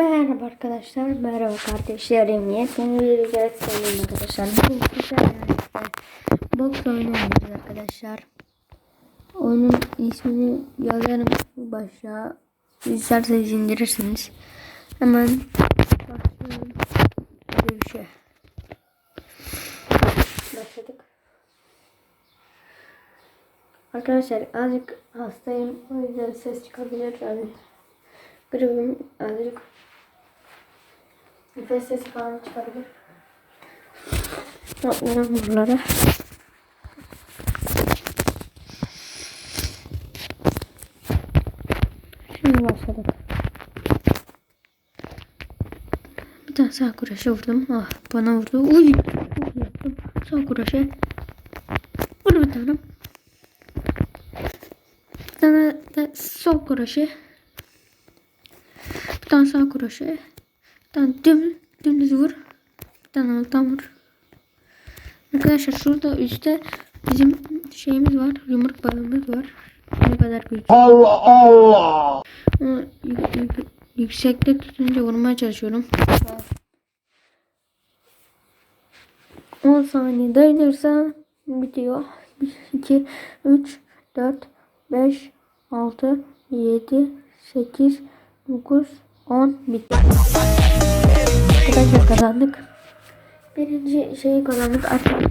Merhaba arkadaşlar, merhaba kardeşlerim. Yepyeni bir video söyleyeyim arkadaşlar. Bugün sizlerle box oyunu oynayacağız arkadaşlar. Oyunun ismini yazarım başa. İsterseniz indirirsiniz. Hemen başlayalım. Böyle bir şey. Başladık. Arkadaşlar azıcık hastayım. O yüzden ses çıkabilir. Yani gribim azıcık nefes sesi falan çıkabilir. Yapmayalım buraları. Şimdi başladık. Bir tane sağ kuraşa vurdum. Ah bana vurdu. Uy. Uy yaptım. Sağ kuraşa. Vur bir tane. Bir tane de sol kuraşa. Bir tane sağ kroşe. Tane düm, dümdüz vur. Bir tane alttan vur. Arkadaşlar şurada üstte bizim şeyimiz var. Yumruk balığımız var. Ne kadar büyük. Allah Allah. Onu yük- yük- yüksekte tutunca vurmaya çalışıyorum. 10 saniye dayanırsa bitiyor. 1, 2, 3, 4, 5, 6, 7, 8, 9, 10 bitti. Arkadaşlar kazandık. Birinci şeyi kazandık arkadaşlar.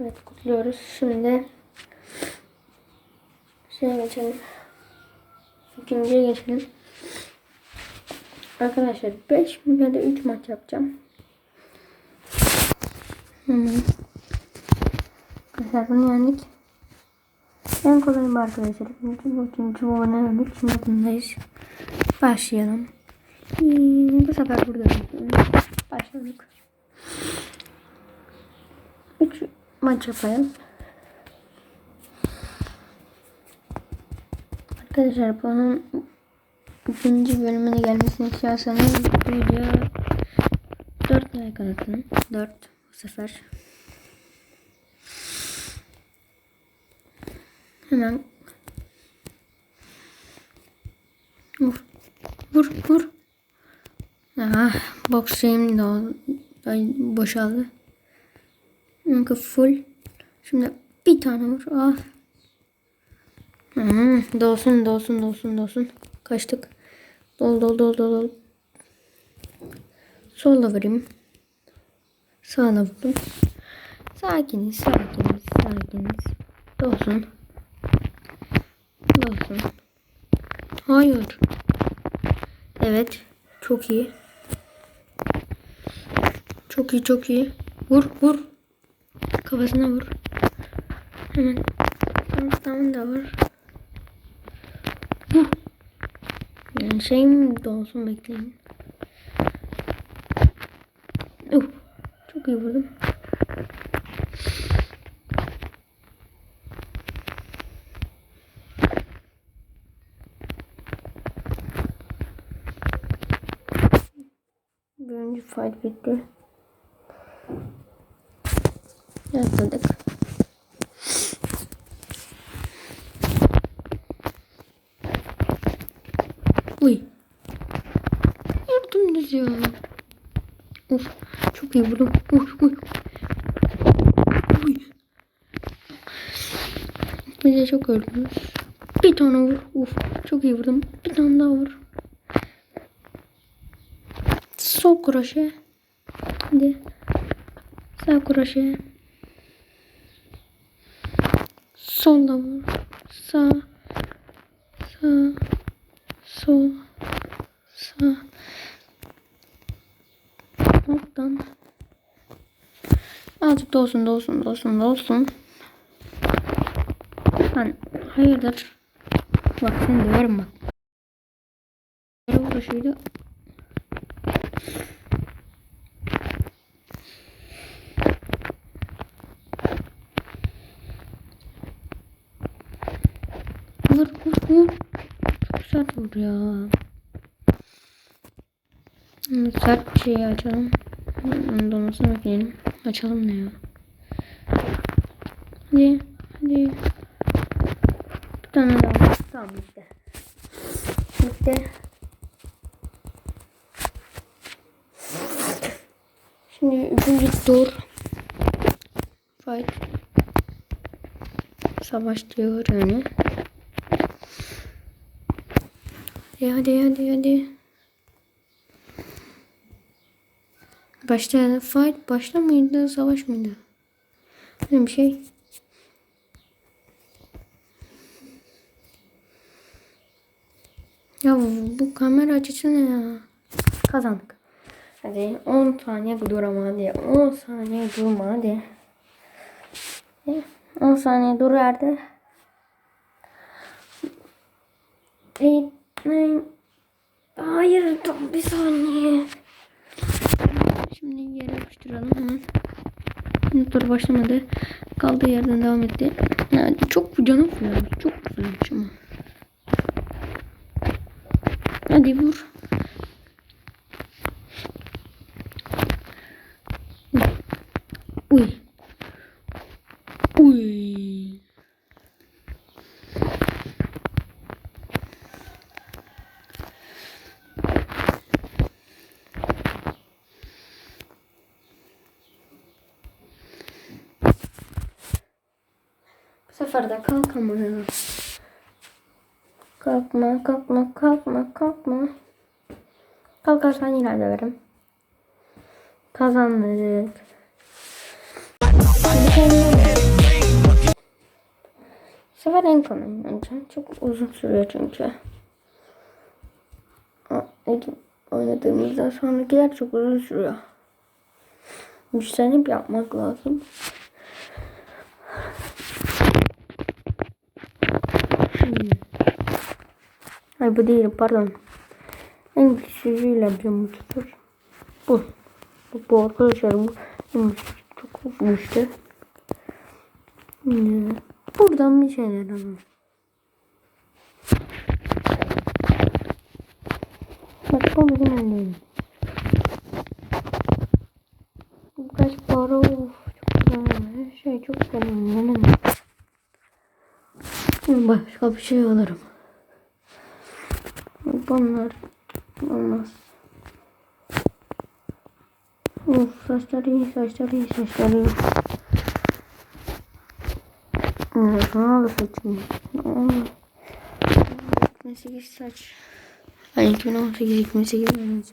Evet kutluyoruz. Şimdi şeye geçelim. İkinciye geçelim. Arkadaşlar 5 ya da 3 maç yapacağım. Hı. Arkadaşlar bunu yendik. En kolay bu arkadaşlar. Üçüncü, üçüncü oyunu yendik. Şimdi bundayız. Başlayalım. Hmm, bu sefer burada başladık. 3 maç yapalım. Arkadaşlar bunun ikinci bölümüne gelmesini istiyorsanız bu video 4 like atın. 4 bu sefer. Hemen vur vur vur. Ah, box şeyim de o- ay, boşaldı. Çünkü full. Şimdi bir tane vur. Ah. Hmm, dolsun dolsun dolsun dolsun. Kaçtık. Dol dol dol dol dol. Solla vurayım. Sağla vurdum. Sakiniz sakiniz sakiniz. Dolsun. Dolsun. Hayır. Evet. Çok iyi. Çok iyi çok iyi. Vur vur. Kafasına vur. Hemen. Tamam tamam da vur. Vur. Yani şeyim de olsun bekleyin. Uh, çok iyi vurdum. Birinci fight bitti. Yazdık. Uy. Yardım düz ya. Of. Çok iyi vurdum. Uy uy. Uy. Bir de çok öldünüz. Bir tane vur. Uf. Çok iyi vurdum. Bir tane daha vur. Sol kroşe. Hadi. Sağ kroşe. Solda vur. Sağ. Sağ. Sol. Sağ. Alttan. Azıcık da olsun da olsun da olsun da olsun. Ben hayırdır. Bak seni döverim bak. Uğraşıydı. olur ya. Sert bir şeyi açalım. Donmasını bekleyelim. Açalım ne ya. Hadi. Hadi. Bir tane daha. Tamam bitti. Bitti. Şimdi üçüncü tur. Fight. Savaş diyor yani. Hadi hadi hadi hadi. Başta fight başta mıydı savaş mıydı? Öyle bir şey. Ya bu kamera açısı ne ya? Kazandık. Hadi 10 saniye durma hadi. 10 saniye durma hadi. 10 saniye dur hadi. Nine. Hayır tam bir saniye. Şimdi yere yapıştıralım hemen. Tur başlamadı. Kaldığı yerden devam etti. Yani çok canım fırlamış. Çok fırlamış ama. Hadi vur. Uy. Bu sefer de kalkamıyor. Kalkma, kalkma, kalkma, kalkma. Kalkarsan yine döverim. Kazandık. Bu sefer en kolay bence. Çok uzun sürüyor çünkü. Aa, ilk Oynadığımızda sonrakiler çok uzun sürüyor. Güçlenip yapmak lazım. Hmm. Ay bu değil pardon. En güçlüyle yapacağım bu tutur. Bu. Bu, bu arkadaşlar bu çok güçlü. Buradan bir şeyler alalım. Bak bu bizim annem. Bu kaç para of çok güzel. Her şey çok güzel. Başka bir şey alırım. Bunlar olmaz. Of saçları iyi, saçları iyi, saçları iyi. Ronaldo saçım. Ronaldo. 2008 saç. Ay 2018, 2008 öğrenci.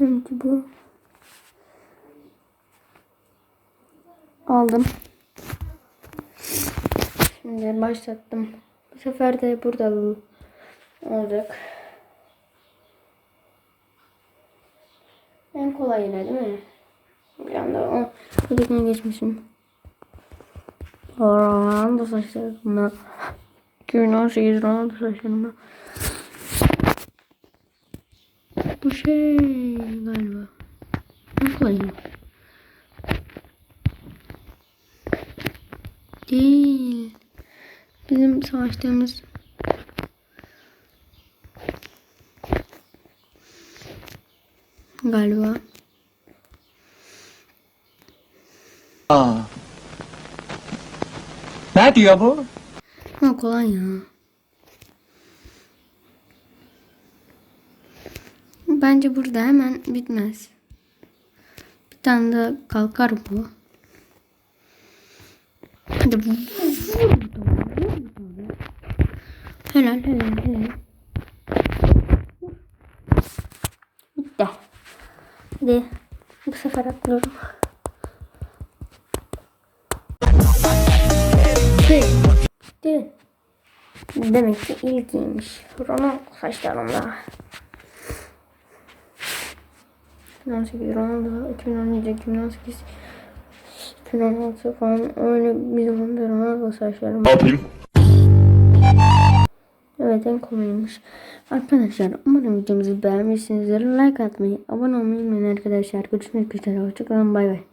Benimki bu. Aldım. Şimdi başlattım. Bu sefer de burada olacak. En kolay yine değil mi? Bir anda o ötekine geçmişim. Ronaldo saçlarımda. 2018 Ronaldo saçlarımda. Bu şey galiba. En kolay mı? Değil. Bizim savaştığımız galiba. Aa. Ne diyor bu? Ha kolay ya. Bence burada hemen bitmez. Bir tane daha kalkar bu. Hadi. Helal helal helal. Bitti. Hadi bu sefer atlıyorum. Bitti. Demek ki ilkiymiş. Ronaldo saçlarımda. 2018 Ronaldo, 2017, 2018, 2016 falan öyle bir zaman Ronaldo saçlarım. Ne yapayım? Evet en kolayıymış. Arkadaşlar umarım videomuzu beğenmişsinizdir. Like atmayı, abone olmayı unutmayın arkadaşlar. Görüşmek üzere. Hoşçakalın. Bay bay.